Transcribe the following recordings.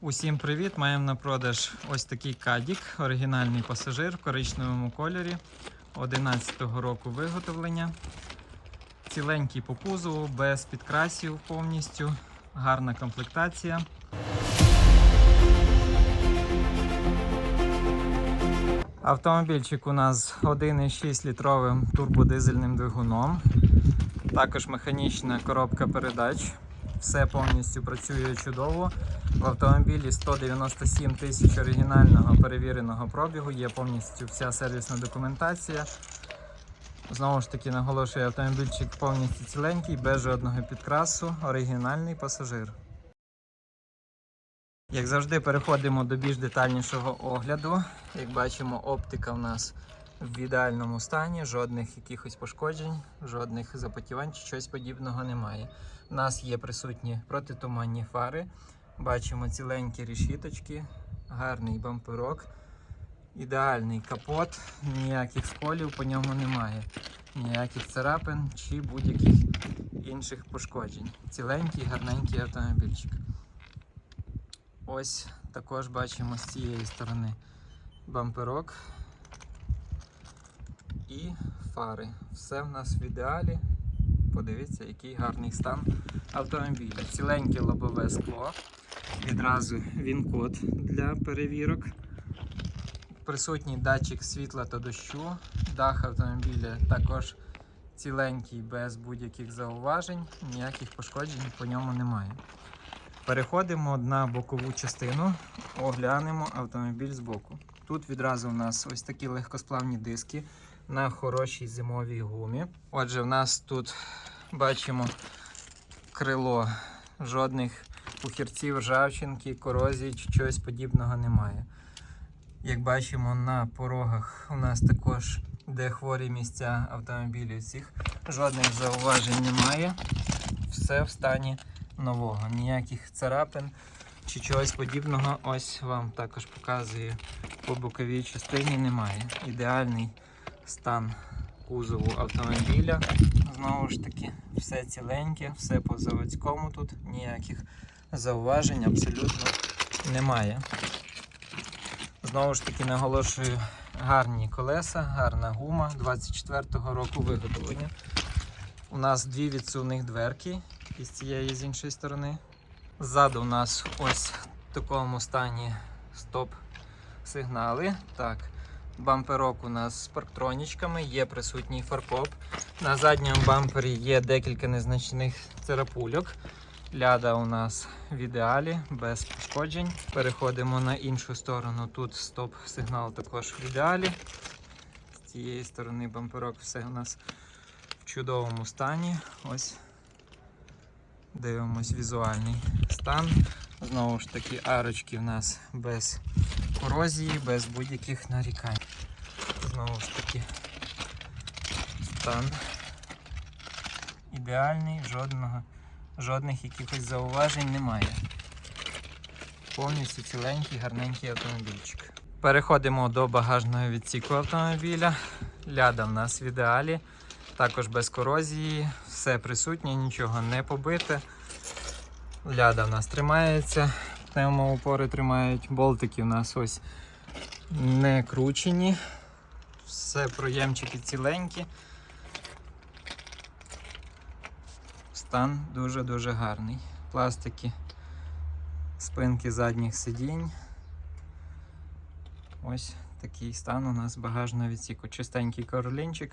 Усім привіт! Маємо на продаж ось такий кадік, оригінальний пасажир в коричневому кольорі 11-го року виготовлення. Ціленький по кузову, без підкрасів повністю, гарна комплектація. Автомобільчик у нас 1,6 літровим турбодизельним двигуном. Також механічна коробка передач. Все повністю працює чудово. В автомобілі 197 тисяч оригінального перевіреного пробігу. Є повністю вся сервісна документація. Знову ж таки, наголошую, автомобільчик повністю ціленький, без жодного підкрасу, оригінальний пасажир. Як завжди, переходимо до більш детальнішого огляду. Як бачимо, оптика в нас в ідеальному стані, жодних якихось пошкоджень, жодних запотівань чи щось подібного немає. У нас є присутні протитуманні фари, бачимо ціленькі решіточки, гарний бамперок, ідеальний капот, ніяких сколів по ньому немає, ніяких царапин чи будь-яких інших пошкоджень. Ціленький, гарненький автомобільчик. Ось також бачимо з цієї сторони бамперок і фари. Все в нас в ідеалі. Подивіться, який гарний стан автомобіля. Ціленьке лобове скло. Відразу він-код для перевірок. Присутній датчик світла та дощу. Дах автомобіля також ціленький, без будь-яких зауважень, ніяких пошкоджень по ньому немає. Переходимо на бокову частину, оглянемо автомобіль збоку. Тут відразу у нас ось такі легкосплавні диски на хорошій зимовій гумі. Отже, в нас тут бачимо крило, жодних пухірців, ржавчинки, корозії чи чогось подібного немає. Як бачимо, на порогах у нас також де хворі місця автомобілів цих, жодних зауважень немає. Все в стані нового. Ніяких царапин чи чогось подібного. Ось вам також показує по боковій частині немає. Ідеальний стан кузову автомобіля. Знову ж таки, все ціленьке, все по заводському тут, ніяких зауважень абсолютно немає. Знову ж таки, наголошую, гарні колеса, гарна гума 24-го року виготовлення. У нас дві відсувних дверки із цієї з іншої сторони. Ззаду у нас ось в такому стані стоп-сигнали. Так, бамперок у нас з парктронічками, є присутній фаркоп. На задньому бампері є декілька незначних царапульок. Ляда у нас в ідеалі, без пошкоджень. Переходимо на іншу сторону. Тут стоп-сигнал також в ідеалі. З цієї сторони бамперок все у нас в чудовому стані. Ось дивимось візуальний стан. Знову ж таки, арочки в нас без корозії, без будь-яких нарікань. Знову ж таки, стан ідеальний, жодного, жодних якихось зауважень немає. Повністю ціленький, гарненький автомобільчик. Переходимо до багажного відсіку автомобіля. Ляда в нас в ідеалі, також без корозії, все присутнє, нічого не побите. Ляда в нас тримається, пневмоупори тримають, болтики в нас ось не кручені. Все проємчики ціленькі. Стан дуже-дуже гарний. Пластики, спинки задніх сидінь. Ось такий стан у нас багажного відсіку. Чистенький королінчик,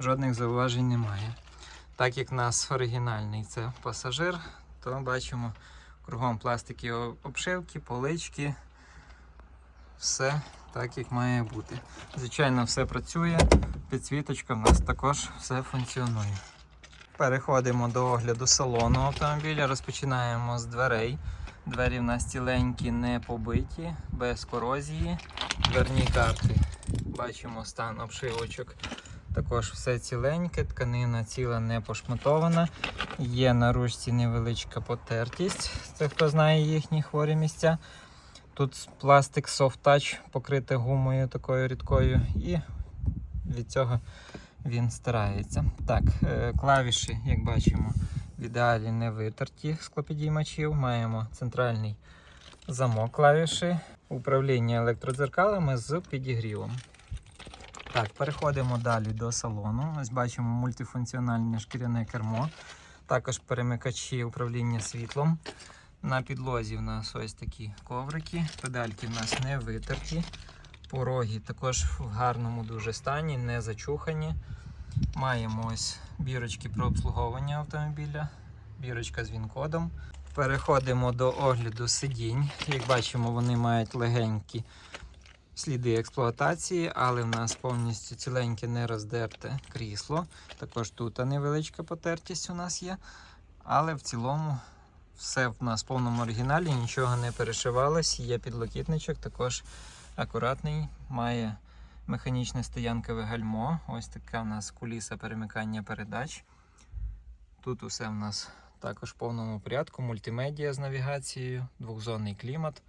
жодних зауважень немає. Так як в нас оригінальний це пасажир, то бачимо кругом пластики обшивки, полички. Все так, як має бути. Звичайно, все працює. Підсвіточка в нас також все функціонує. Переходимо до огляду салону автомобіля. Розпочинаємо з дверей. Двері в нас ціленькі, не побиті, без корозії. Дверні карти. Бачимо стан обшивочок. Також все ціленьке, тканина ціла не пошматована. Є на ручці невеличка потертість. Це хто знає їхні хворі місця. Тут пластик Soft Touch покритий гумою такою рідкою, і від цього він старається. Так, е, клавіші, як бачимо, в ідеалі не витерті склопідіймачів. Маємо центральний замок клавіші, управління електродзеркалами з підігрівом. Так, переходимо далі до салону. Ось бачимо мультифункціональне шкіряне кермо, також перемикачі управління світлом. На підлозі в нас ось такі коврики, педальки в нас не витерті. Пороги також в гарному дуже стані, не зачухані. Маємо ось бірочки про обслуговування автомобіля, бірочка з він-кодом. Переходимо до огляду сидінь. Як бачимо, вони мають легенькі сліди експлуатації, але в нас повністю ціленьке не роздерте крісло. Також тут невеличка потертість у нас є. Але в цілому все в нас в повному оригіналі, нічого не перешивалось. Є підлокітничок, також акуратний, має механічне стоянкове гальмо. Ось така в нас куліса перемикання передач. Тут усе в нас також в повному порядку. Мультимедіа з навігацією, двохзонний клімат.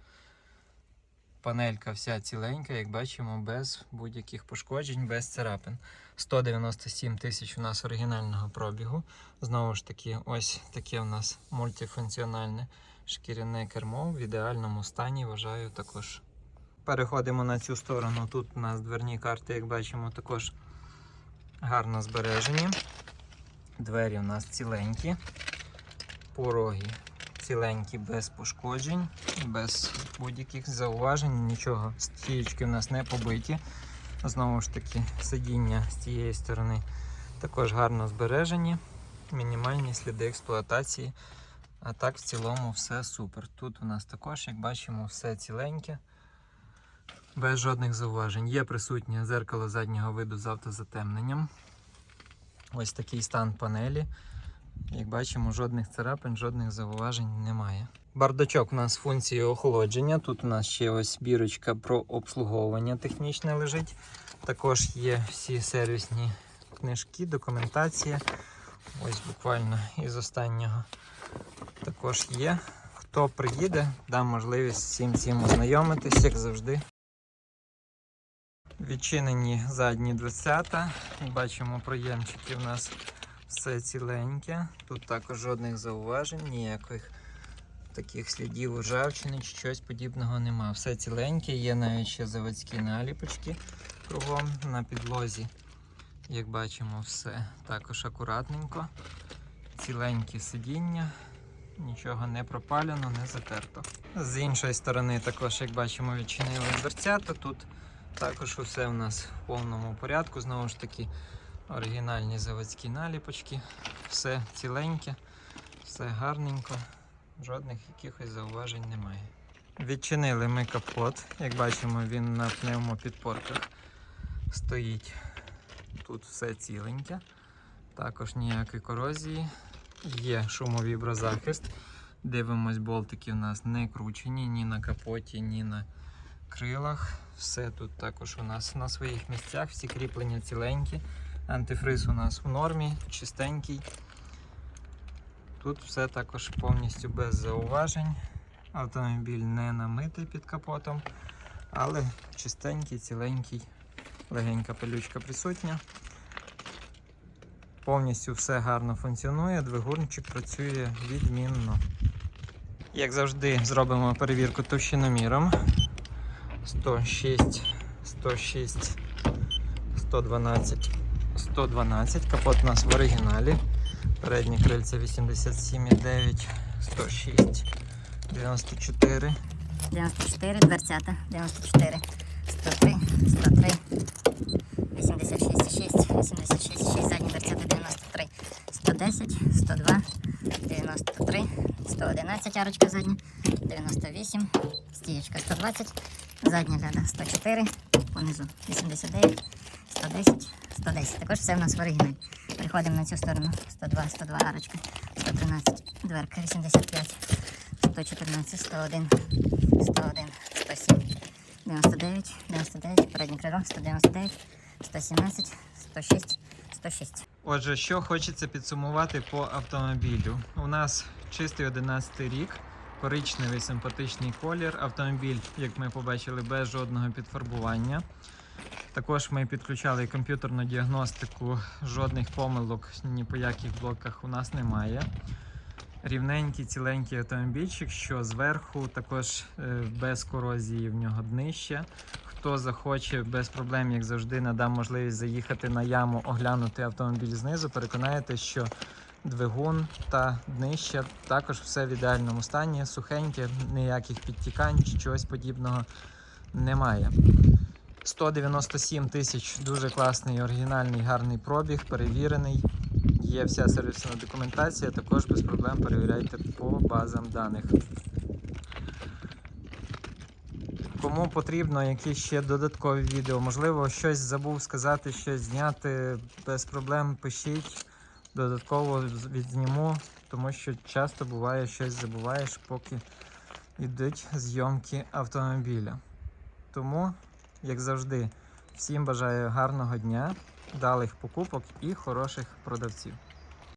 Панелька вся ціленька, як бачимо, без будь-яких пошкоджень, без царапин. 197 тисяч у нас оригінального пробігу. Знову ж таки, ось таке у нас мультифункціональне шкіряне кермо в ідеальному стані, вважаю також. Переходимо на цю сторону. Тут у нас дверні карти, як бачимо, також гарно збережені. Двері у нас ціленькі, пороги ціленькі, без пошкоджень, без будь-яких зауважень, нічого. Стієчки у нас не побиті. Знову ж таки, сидіння з цієї сторони також гарно збережені, мінімальні сліди експлуатації. А так, в цілому, все супер. Тут у нас також, як бачимо, все ціленьке, без жодних зауважень. Є присутнє зеркало заднього виду з автозатемненням. Ось такий стан панелі. Як бачимо, жодних царапин, жодних зауважень немає. Бардачок у нас з функцією охолодження. Тут у нас ще ось бірочка про обслуговування технічне лежить. Також є всі сервісні книжки, документація. Ось буквально із останнього також є. Хто приїде, дам можливість всім цим ознайомитись, як завжди. Відчинені задні дверцята. Бачимо, проємчики в нас все ціленьке. Тут також жодних зауважень, ніяких таких слідів ржавчини чи щось подібного нема. Все ціленьке, є навіть ще заводські наліпочки кругом на підлозі. Як бачимо, все також акуратненько. Ціленькі сидіння, нічого не пропалено, не затерто. З іншої сторони, також, як бачимо, відчинили дверцята. Тут також усе у нас в повному порядку. Знову ж таки, оригінальні заводські наліпочки. Все ціленьке, все гарненько, жодних якихось зауважень немає. Відчинили ми капот. Як бачимо, він на пневмопідпорках стоїть. Тут все ціленьке. Також ніякої корозії. Є шумовіброзахист. Дивимось, болтики у нас не кручені ні на капоті, ні на крилах. Все тут також у нас на своїх місцях, всі кріплення ціленькі. Антифриз у нас в нормі, чистенький. Тут все також повністю без зауважень. Автомобіль не намитий під капотом, але чистенький, ціленький, легенька пилючка присутня. Повністю все гарно функціонує, двигунчик працює відмінно. Як завжди, зробимо перевірку товщиноміром. 106, 106, 112, 112. Капот у нас в оригіналі. Передні крильця 87,9, 106, 94. 94, дверцята, 94, 103, 103, 86, 6, 86, 6, задні дверцята, 93, 110, 102, 93, 111, арочка задня, 98, стієчка 120, задня ляда 104, понизу 89, 110, 110. Також все в нас в оригіналі. Переходимо на цю сторону. 102, 102 арочка, 113, дверка 85, 114, 101, 101, 107, 99, 99, переднє крило, 199, 117, 106, 106. Отже, що хочеться підсумувати по автомобілю. У нас чистий 11 рік, коричневий симпатичний колір. Автомобіль, як ми побачили, без жодного підфарбування. Також ми підключали комп'ютерну діагностику, жодних помилок ні по яких блоках у нас немає. рівненький, ціленький автомобільчик, що зверху також е, без корозії в нього днище. Хто захоче без проблем, як завжди, надам можливість заїхати на яму, оглянути автомобіль знизу. Переконаєте, що двигун та днище також все в ідеальному стані, сухеньке, ніяких підтікань чи чогось подібного немає. 197 тисяч дуже класний, оригінальний, гарний пробіг, перевірений. Є вся сервісна документація, також без проблем перевіряйте по базам даних. Кому потрібно якісь ще додаткові відео, можливо, щось забув сказати, щось зняти, без проблем пишіть, додатково відзніму, тому що часто буває щось забуваєш, поки йдуть зйомки автомобіля. Тому, як завжди, всім бажаю гарного дня, далих покупок і хороших продавців.